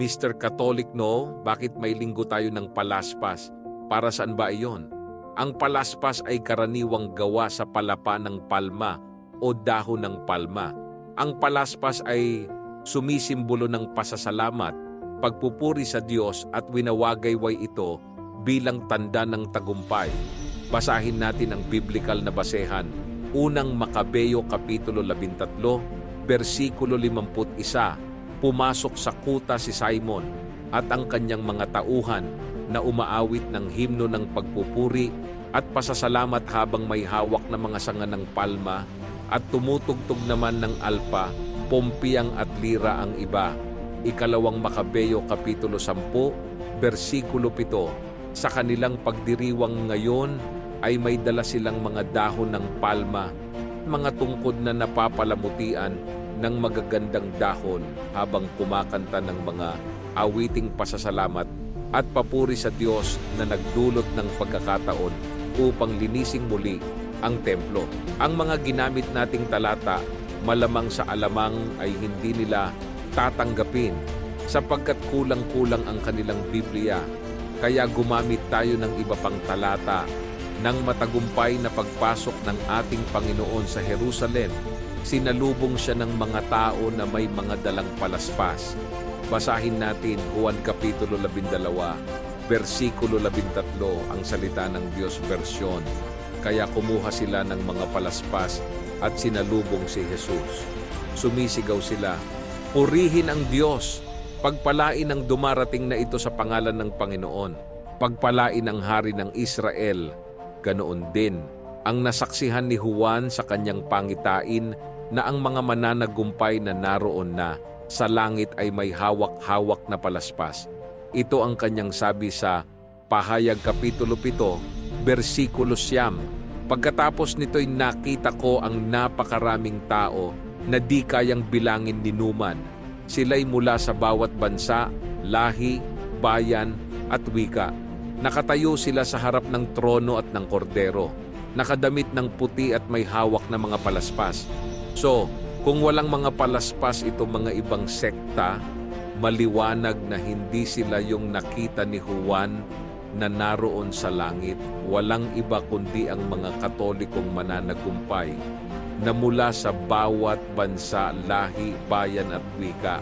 Mr. Catholic no, bakit may linggo tayo ng palaspas? Para saan ba iyon? Ang palaspas ay karaniwang gawa sa palapa ng palma o dahon ng palma. Ang palaspas ay sumisimbolo ng pasasalamat, pagpupuri sa Diyos at winawagayway ito bilang tanda ng tagumpay. Basahin natin ang biblical na basehan. Unang Makabeyo Kapitulo 13, versikulo 51. Pumasok sa kuta si Simon at ang kanyang mga tauhan na umaawit ng himno ng pagpupuri at pasasalamat habang may hawak na mga sanga ng palma at tumutugtog naman ng alpa, pompiyang at lira ang iba. Ikalawang Makabeyo Kapitulo 10, versikulo 7. Sa kanilang pagdiriwang ngayon ay may dala silang mga dahon ng palma, mga tungkod na napapalamutian ng magagandang dahon habang kumakanta ng mga awiting pasasalamat at papuri sa Diyos na nagdulot ng pagkakataon upang linising muli ang templo. Ang mga ginamit nating talata malamang sa alamang ay hindi nila tatanggapin sapagkat kulang-kulang ang kanilang Biblia. Kaya gumamit tayo ng iba pang talata ng matagumpay na pagpasok ng ating Panginoon sa Jerusalem. Sinalubong siya ng mga tao na may mga dalang palaspas. Basahin natin Juan Kapitulo 12, versikulo 13 ang salita ng Diyos versyon. Kaya kumuha sila ng mga palaspas at sinalubong si Jesus. Sumisigaw sila, Purihin ang Diyos! Pagpalain ang dumarating na ito sa pangalan ng Panginoon. Pagpalain ang hari ng Israel. Ganoon din ang nasaksihan ni Juan sa kanyang pangitain na ang mga mananagumpay na naroon na sa langit ay may hawak-hawak na palaspas. Ito ang kanyang sabi sa Pahayag Kapitulo 7, versikulo siyam. Pagkatapos nito'y nakita ko ang napakaraming tao na di kayang bilangin ni Numan. Sila'y mula sa bawat bansa, lahi, bayan at wika. Nakatayo sila sa harap ng trono at ng kordero. Nakadamit ng puti at may hawak na mga palaspas. So, kung walang mga palaspas ito mga ibang sekta, maliwanag na hindi sila yung nakita ni Juan na naroon sa langit. Walang iba kundi ang mga katolikong mananagumpay na mula sa bawat bansa, lahi, bayan at wika